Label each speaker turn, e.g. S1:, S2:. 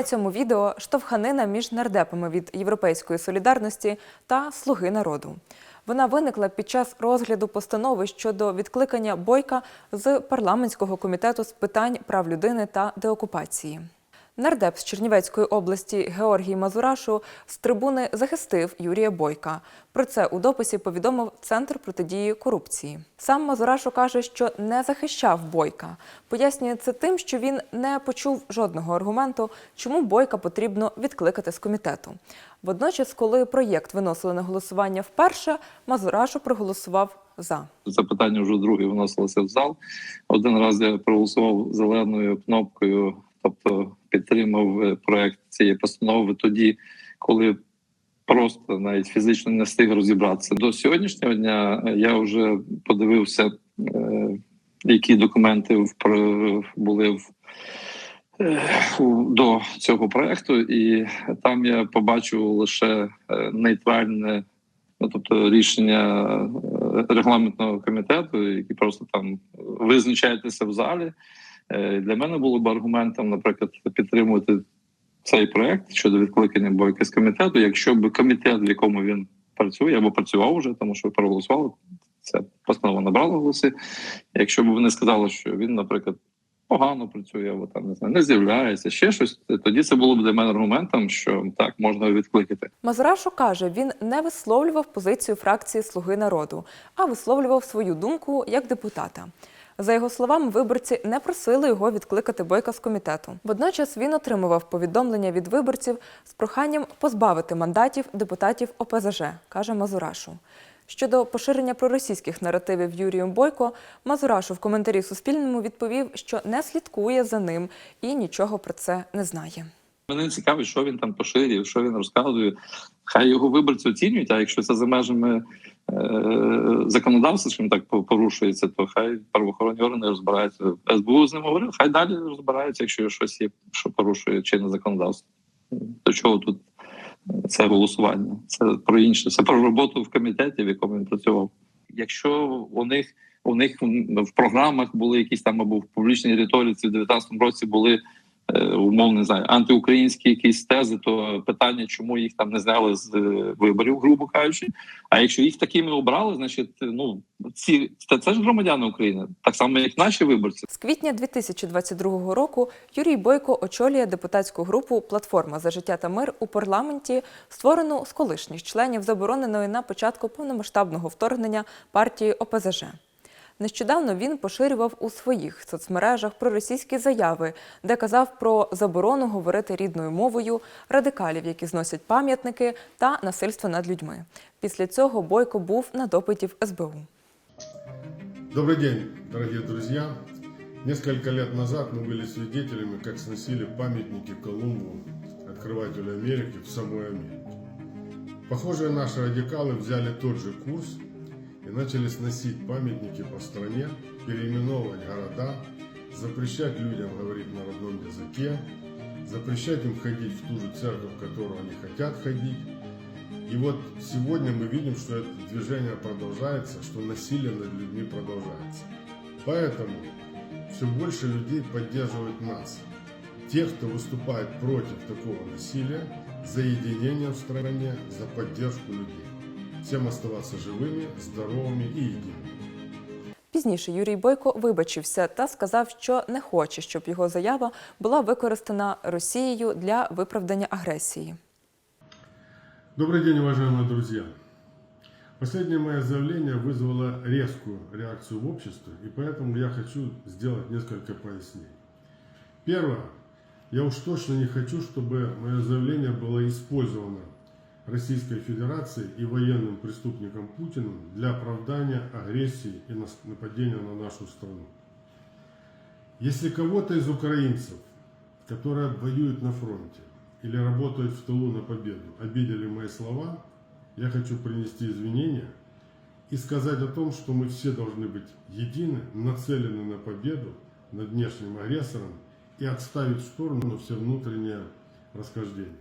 S1: На цьому відео штовханина між нардепами від Європейської солідарності та Слуги народу. Вона виникла під час розгляду постанови щодо відкликання бойка з парламентського комітету з питань прав людини та деокупації. Нардеп з Чернівецької області Георгій Мазурашу з трибуни захистив Юрія Бойка. Про це у дописі повідомив Центр протидії корупції. Сам Мазурашу каже, що не захищав Бойка. Пояснює це тим, що він не почув жодного аргументу, чому Бойка потрібно відкликати з комітету. Водночас, коли проєкт виносили на голосування вперше, Мазурашу проголосував за.
S2: Це питання вже друге вносилося в зал. Один раз я проголосував зеленою кнопкою, тобто підтримав е, проект цієї постанови тоді, коли просто навіть фізично не встиг розібратися. До сьогоднішнього дня я вже подивився, е, які документи були в. е, До цього проекту, і там я побачив лише е, нейтральне Ну, тобто рішення е, регламентного комітету, які просто там визначаєтеся в залі. Е, Для мене було б аргументом, наприклад, підтримувати цей проект щодо відкликання бойки з комітету, якщо б комітет, в якому він працює, або працював вже, тому що проголосували, ця постанова набрала голоси. Якщо б вони сказали, що він, наприклад, погано працює, або там не знаю, не з'являється, ще щось, тоді це було б для мене аргументом, що так можна відкликати.
S1: Мазурашу каже, він не висловлював позицію фракції Слуги народу, а висловлював свою думку як депутата. За його словами, виборці не просили його відкликати бойка з комітету. Водночас він отримував повідомлення від виборців з проханням позбавити мандатів депутатів ОПЗЖ, каже Мазурашу. Щодо поширення проросійських наративів Юрієм Бойко, Мазурашу в коментарі Суспільному відповів, що не слідкує за ним і нічого про це не знає.
S2: Мене цікавить, що він там поширює, що він розказує. Хай його виборці оцінюють, а якщо це за межами е- законодавства, чим так порушується, то хай правоохоронні органи розбираються. СБУ з ним говорив, хай далі розбираються, якщо щось є, що порушує чинне законодавство. До чого тут це голосування? Це про інше, це про роботу в комітеті, в якому він працював. Якщо у них у них в програмах були якісь там або в публічній риториці в 19-му році були е, умовно не знаю, антиукраїнські якісь тези, то питання, чому їх там не зняли з е, виборів, грубо кажучи. А якщо їх такими обрали, значить, е, ну ці це, це ж громадяни України, так само як наші виборці.
S1: З квітня 2022 року Юрій Бойко очолює депутатську групу Платформа за життя та мир у парламенті, створену з колишніх членів забороненої на початку повномасштабного вторгнення партії ОПЗЖ. Нещодавно він поширював у своїх соцмережах проросійські заяви, де казав про заборону говорити рідною мовою, радикалів, які зносять пам'ятники, та насильство над людьми. Після цього Бойко був на допиті в СБУ.
S3: Добрый день, дорогие друзья. Несколько лет назад мы были свидетелями, как сносили памятники Колумбу, открывателю Америки, в самой Америке. Похоже, наши радикалы взяли тот же курс и начали сносить памятники по стране, переименовывать города, запрещать людям говорить на родном языке, запрещать им ходить в ту же церковь, в которую они хотят ходить. И вот сегодня мы видим, что это движение продолжается, что насилие над людьми продолжается. Поэтому все больше людей поддерживают нас. Тех, кто выступает против такого насилия, за единение в стране, за поддержку людей. Всем оставаться живыми, здоровыми и едиными.
S1: Пізніше Юрій Бойко вибачився та сказав, що не хоче, щоб його заява була використана Росією для виправдання агресії.
S3: Добрый день, уважаемые друзья! Последнее мое заявление вызвало резкую реакцию в обществе, и поэтому я хочу сделать несколько пояснений. Первое. Я уж точно не хочу, чтобы мое заявление было использовано Российской Федерацией и военным преступником Путиным для оправдания агрессии и нападения на нашу страну. Если кого-то из украинцев, которые воюют на фронте или работают в тылу на победу, обидели мои слова, я хочу принести извинения и сказать о том, что мы все должны быть едины, нацелены на победу над внешним агрессором и отставить в сторону все внутреннее расхождение.